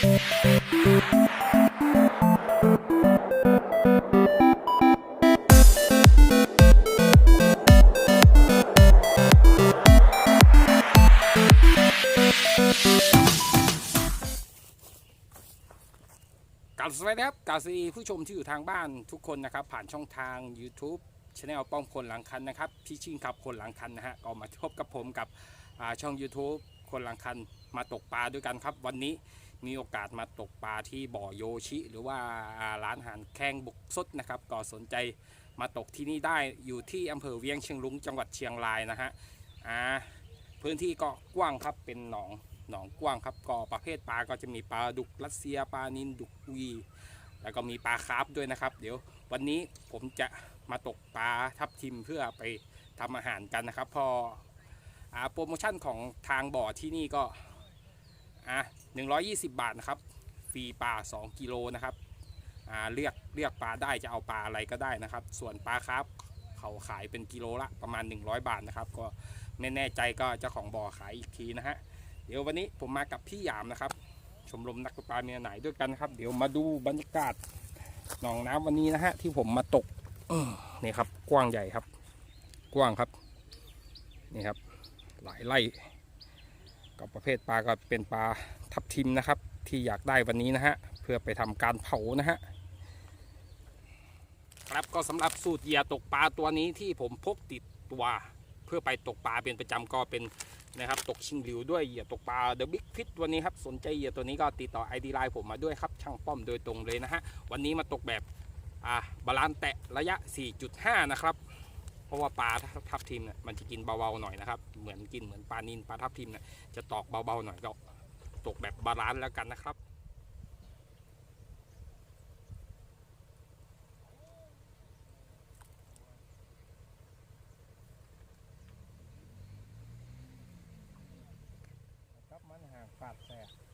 กราบสวัสดีครับกาบสวัสดีผู้ชมที่อยู่ทางบ้านทุกคนนะครับ ผ่านช่องทาง YouTube Channel ป้อมคนหลังคันนะครับ พี่ชิงขับคนหลังคันนะฮะก็มาพบกับผมกับช่อง YouTube คนหลังคันมาตกปลาด้วยกันครับ วันนี้ มีโอกาสมาตกปลาที่บ่อโยชิ หรือว่าร้านอาหารแข้งบุกสดนะครับก็สนใจมาตกที่นี่ได้อยู่ที่อำเภอเวียงเชียงรุ้งจังหวัดเชียงรายนะฮะอ่าพื้นที่ก็กว้างครับเป็นหนองหนองกว้างครับก็ประเภทปลาก็จะมีปลาดุกรัสเซียปลานินดุกวีแล้วก็มีปลาคาร์ฟด้วยนะครับ เดี๋ยววันนี้ผมจะมาตกปลาทับทิมเพื่อไปทำอาหารกันนะครับ พออโปรโมชั่นของทางบ่อที่นี่ก็อะ 120 บาทนะครับฟรีปลา2กิโลนะครับเลือกเลือกปลาได้จะเอาปลาอะไรก็ได้นะครับ ส่วนปลาคร์ฟเขาขายเป็นกิโลละประมาณ 100 บาทนะครับ ก็ไม่แน่ใจก็เจ้าของบ่อขายอีกทีนะฮะเดี๋ยววันนี้ผมมากับพี่หยามนะครับ ชมรมนักปลาเมียไหนด้วยกันครับ เดี๋ยวมาดูบรรยากาศหนองน้ำวันนี้นะฮะที่ผมมาตกนี่ครับ กว้างใหญ่ครับ กว้างครับนี่ครับ หลายไร่กับประเภทปลาก็เป็นปลา ทับทิมนะครับ ที่อยากได้วันนี้นะฮะเพื่อไปทำการเผานะฮะครับก็สำหรับสูตรเหยื่อตกปลาตัวนี้ที่ผมพกติดตัวเพื่อไปตกปลาเป็นประจำก็เป็นนะครับตกชิงหลิวด้วยเหยื่อตกปลาเดอะบิ๊กฟิตวันนี้ครับสนใจเหยื่อตัวนี้ก็ติดต่อ ID ไลน์ผมมาด้วยครับช่างป้อมโดยตรงเลยนะฮะวันนี้มาตกแบบอ่าบาลานแตะระยะ 4.5 นะครับ เพราะว่าปลาทับทิมเนี่ยมันจะกินเบาๆหน่อยนะครับ เหมือนกินเหมือนปลานินปลาทับทิมเนี่ยจะตอกเบาๆหน่อยก็ ตกแบบบาลานซ์แล้วกันนะครับ ครับมันห่างฝาดแสบ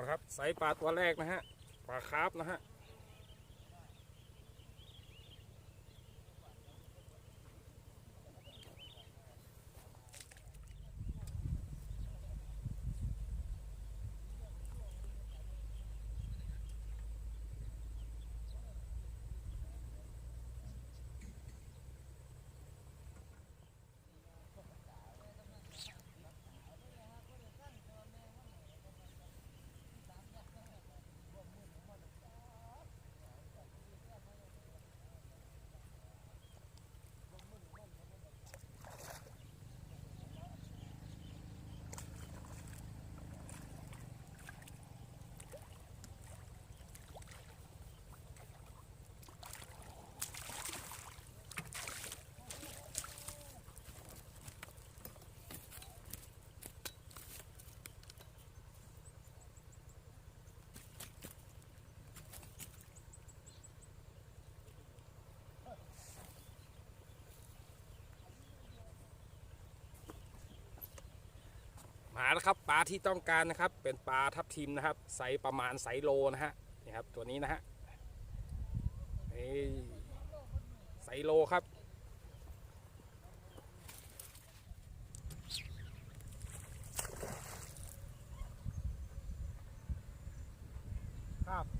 เอาละครับใส่ปลาตัวแรกนะฮะปลาคาร์ฟนะฮะานะครับปลาที่ต้องการนะครับ เป็นปลาทับทิมนะครับไซประมาณไซโลนะฮะนี่ครับตัวนี้นะฮะไซส์โลครับครับ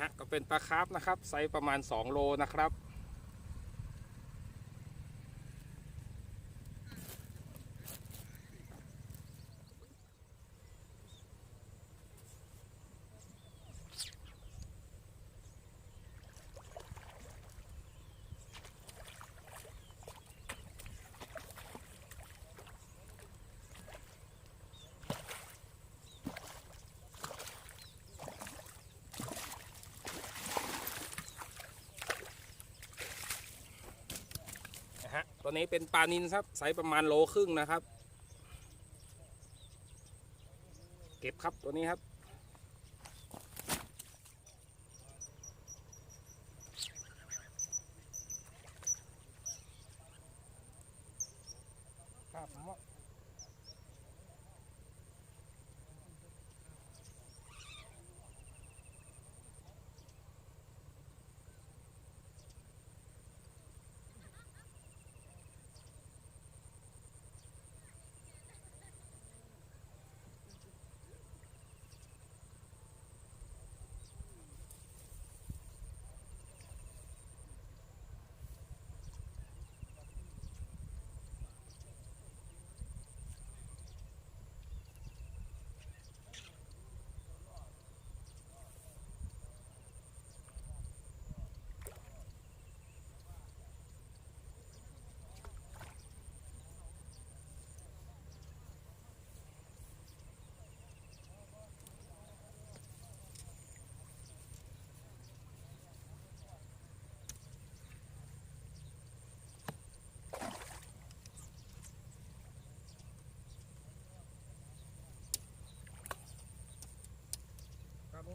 ฮะก็เป็นปลาคาร์ฟนะครับไซส์ประมาณ 2 โลนะครับ ตัวนี้เป็นปลานินครับไซส์ประมาณโลครึ่งนะครับ เก็บครับตัวนี้ครับครับ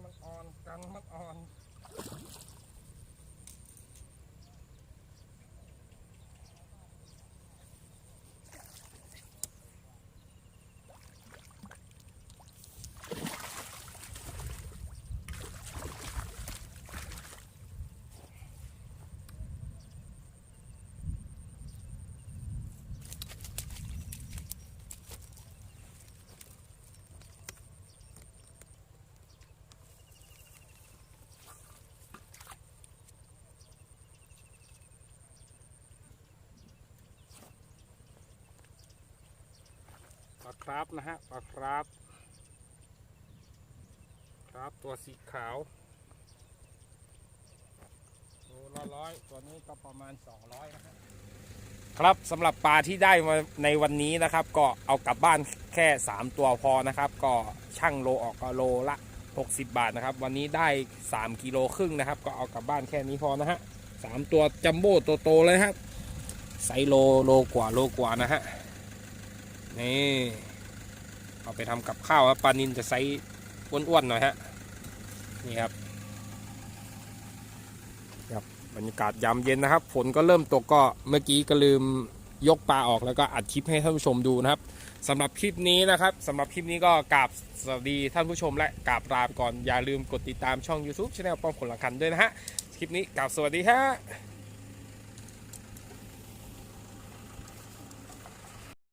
มันอ่อนกันมันอ่อน คราฟนะฮะปลาคราฟคราฟตัวสีขาวตัวละร้อยตัวนี้ก็ประมาณ 200นะฮะครับสำหรับปลาที่ได้มาในวันนี้นะครับ ก็เอากลับบ้านแค่ 3 ตัวพอนะครับ ก็ช่างโลออกก็โลละ 60 บาทนะครับ วันนี้ได้ 3กิโลครึ่งนะครับ ก็เอากลับบ้านแค่นี้พอนะฮะสามตัวจัมโบ้ตัวโตเลยครับไซโลโลกว่าโลกว่านะฮะ นี่ เอาไปทำกับข้าวครับปลานินจะไซส์อ้วนๆหน่อยฮะ นี่ครับครับบรรยากาศยามเย็นนะครับ ฝนก็เริ่มตกก็เมื่อกี้ก็ลืมยกปลาออกแล้วก็อัดคลิปให้ท่านผู้ชมดูนะครับสำหรับคลิปนี้นะครับสำหรับคลิปนี้ก็กราบสวัสดีท่านผู้ชมและกราบลาไปก่อนอย่าลืมกดติดตามช่อง YouTube ช anel ป้อมขนหลังคันด้วยนะฮะ คลิปนี้กราบสวัสดีฮะ